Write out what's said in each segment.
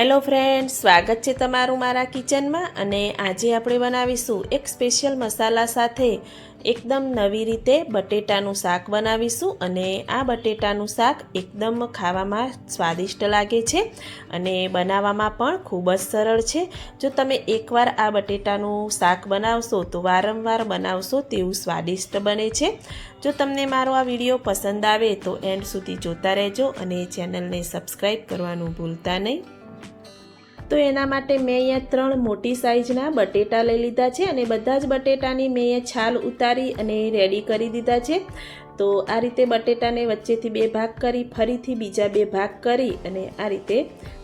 Hello friend સ્વાગત છે તમારું મારા કિચનમાં અને આજે આપણે બનાવીશું એક સ્પેશિયલ મસાલા સાથે એકદમ નવી રીતે બટેટાનું શાક બનાવીશું અને આ બટેટાનું શાક એકદમ ખાવામાં સ્વાદિષ્ટ લાગે છે અને બનાવવામાં પણ ખૂબ જ સરળ છે. જો તમે એકવાર આ બટેટાનું શાક બનાવશો તો વારંવાર બનાવશો તેવું સ્વાદિષ્ટ બને છે. જો તમને મારો આ વીડિયો પસંદ આવે તો એન્ડ સુધી જોતા રહેજો અને ચેનલને સબસ્ક્રાઈબ કરવાનું ભૂલતા નહીં. તો એના માટે મેં અહીંયા ત્રણ મોટી સાઇઝના બટેટા લઈ લીધા છે અને બધા જ બટેટાની મેં છાલ ઉતારી અને રેડી કરી દીધા છે. તો આ રીતે બટેટાને વચ્ચેથી બે ભાગ કરી, ફરીથી બીજા બે ભાગ કરી અને આ રીતે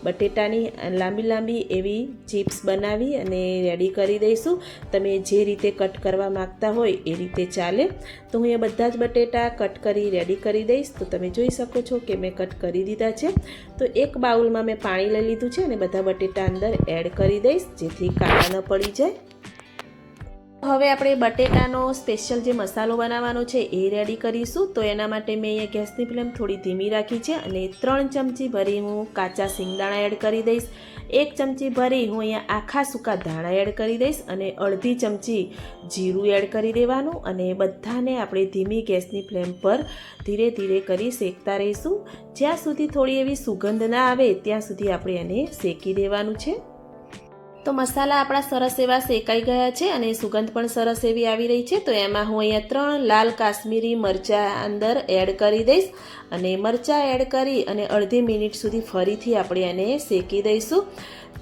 બટેટાની લાંબી લાંબી એવી ચિપ્સ બનાવી અને રેડી કરી દઈશું. તમે જે રીતે કટ કરવા માગતા હોય એ રીતે ચાલે. તો હું એ બધા જ બટેટા કટ કરી, રેડી કરી દઈશ. તો તમે જોઈ શકો છો કે મેં કટ કરી દીધા છે. તો એક બાઉલમાં મેં પાણી લઈ લીધું છે અને બધા બટેટા અંદર એડ કરી દઈશ જેથી કાળા ન પડી જાય. હવે આપણે બટેટાનો સ્પેશિયલ જે મસાલો બનાવવાનો છે એ રેડી કરીશું. તો એના માટે મેં અહીંયા ગેસની ફ્લેમ થોડી ધીમી રાખી છે અને ત્રણ ચમચી ભરી હું કાચા સિંગદાણા એડ કરી દઈશ. એક ચમચી ભરી હું અહીંયા આખા સૂકા ધાણા એડ કરી દઈશ અને અડધી ચમચી જીરું એડ કરી દેવાનું અને બધાને આપણે ધીમી ગેસની ફ્લેમ પર ધીરે ધીરે કરી શેકતા રહીશું. જ્યાં સુધી થોડી એવી સુગંધ ના આવે ત્યાં સુધી આપણે એને શેકી દેવાનું છે. તો મસાલા આપણા સરસ એવા શેકાઈ ગયા છે અને સુગંધ પણ સરસ એવી આવી રહી છે. તો એમાં હું અહીંયા ત્રણ લાલ કાશ્મીરી મરચાં અંદર એડ કરી દઈશ અને મરચાં એડ કરી અને અડધી મિનિટ સુધી ફરીથી આપણે એને શેકી દઈશું.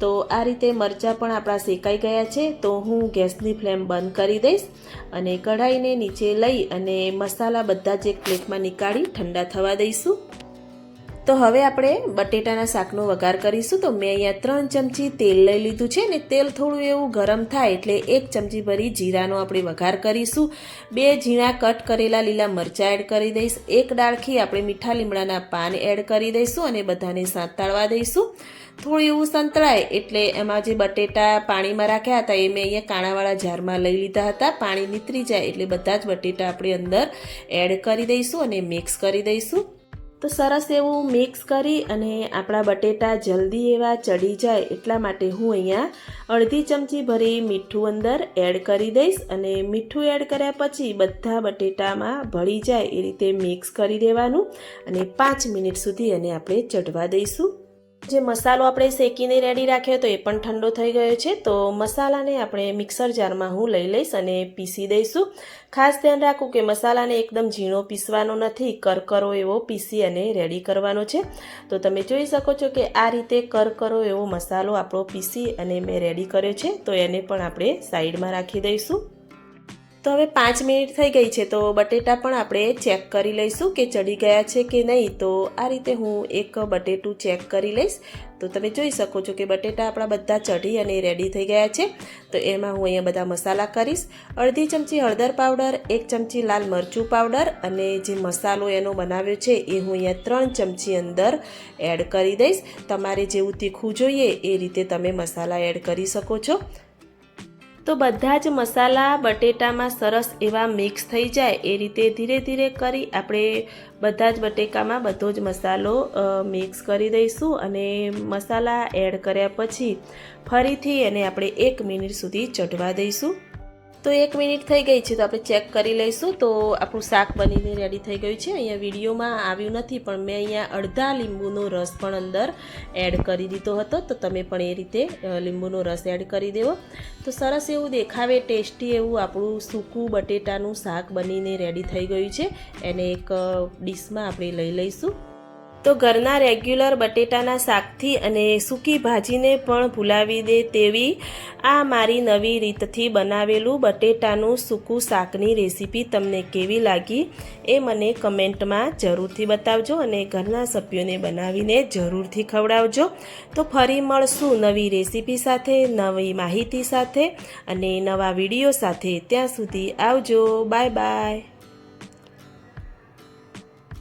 તો આ રીતે મરચાં પણ આપણા શેકાઈ ગયા છે. તો હું ગેસની ફ્લેમ બંધ કરી દઈશ અને કઢાઈને નીચે લઈ અને મસાલા બધા જ એક પ્લેટમાં નીકાળી ઠંડા થવા દઈશું. તો હવે આપણે બટેટાના શાકનો વઘાર કરીશું. તો મેં અહીંયા ત્રણ ચમચી તેલ લઈ લીધું છે ને તેલ થોડું એવું ગરમ થાય એટલે એક ચમચી ભરી જીરાનો આપણે વઘાર કરીશું. બે ઝીણા કટ કરેલા લીલા મરચાં એડ કરી દઈશ. એક ડાળખી આપણે મીઠા લીમડાના પાન એડ કરી દઈશું અને બધાને સાંતળવા દઈશું. થોડું એવું સંતળાય એટલે એમાં જે બટેટા પાણીમાં રાખ્યા હતા એ મેં અહીંયા કાણાવાળા જારમાં લઈ લીધા હતા. પાણી નીતરી જાય એટલે બધા જ બટેટા આપણે અંદર એડ કરી દઈશું અને મિક્સ કરી દઈશું. તો સરસ એવું મિક્સ કરી અને આપણા બટેટા જલ્દી એવા ચડી જાય એટલા માટે હું અહીંયા અડધી ચમચી ભરી મીઠું અંદર એડ કરી દઈશ અને મીઠું એડ કર્યા પછી બધા બટેટામાં ભળી જાય એ રીતે મિક્સ કરી દેવાનું અને પાંચ મિનિટ સુધી એને આપણે ચઢવા દઈશું. જે મસાલો આપણે શેકીને રેડી રાખ્યો તો એ પણ ઠંડો થઈ ગયો છે. તો મસાલાને આપણે મિક્સર જારમાં હું લઈ લઈશ અને પીસી દઈશું. ખાસ ધ્યાન રાખવું કે મસાલાને એકદમ ઝીણો પીસવાનો નથી, કરકરો એવો પીસી અને રેડી કરવાનો છે. તો તમે જોઈ શકો છો કે આ રીતે કરકરો એવો મસાલો આપણો પીસી અને મેં રેડી કર્યો છે. તો એને પણ આપણે સાઈડમાં રાખી દઈશું. તો હવે પાંચ મિનિટ થઈ ગઈ છે, તો બટેટા પણ આપણે ચેક કરી લઈશું કે ચડી ગયા છે કે નહીં. તો આ રીતે હું એક બટેટું ચેક કરી લઈશ. તો તમે જોઈ શકો છો કે બટેટા આપણા બધા ચઢી અને રેડી થઈ ગયા છે. તો એમાં હું અહીંયા બધા મસાલા કરીશ. અડધી ચમચી હળદર પાવડર, એક ચમચી લાલ મરચું પાવડર અને જે મસાલો એનો બનાવ્યો છે એ હું અહીંયા ત્રણ ચમચી અંદર એડ કરી દઈશ. તમારે જેવું તીખું જોઈએ એ રીતે તમે મસાલા એડ કરી શકો છો. તો બધા જ મસાલા બટેટામાં સરસ એવા મિક્સ થઈ જાય એ રીતે ધીરે ધીરે કરી આપણે બધા જ બટેકામાં બધો જ મસાલો મિક્સ કરી દઈશું અને મસાલા એડ કર્યા પછી ફરીથી એને આપણે એક મિનિટ સુધી ચઢવા દઈશું. તો એક મિનિટ થઈ ગઈ છે તો આપણે ચેક કરી લઈશું. તો આપણું શાક બનીને રેડી થઈ ગયું છે. અહીંયા વિડીયોમાં આવ્યું નથી, પણ મેં અહીંયા અડધા લીંબુનો રસ પણ અંદર એડ કરી દીધો હતો. તો તમે પણ એ રીતે લીંબુનો રસ એડ કરી દેવો. તો સરસ એવું દેખાવે, ટેસ્ટી એવું આપણું સૂકું બટેટાનું શાક બનીને રેડી થઈ ગયું છે. એને એક ડીશમાં આપણે લઈ લઈશું. તો ઘરના રેગ્યુલર બટેટાના શાકથી અને સૂકી ભાજીને પણ ભૂલાવી દે તેવી આ મારી નવી રીતથી બનાવેલું બટેટાનું સૂકું શાકની રેસીપી તમને કેવી લાગી એ મને કમેન્ટમાં જરૂરથી બતાવજો અને ઘરના સભ્યોને બનાવીને જરૂરથી ખવડાવજો. તો ફરી મળશું નવી રેસીપી સાથે, નવી માહિતી સાથે અને નવા વીડિયો સાથે. ત્યાં સુધી આવજો. Bye bye.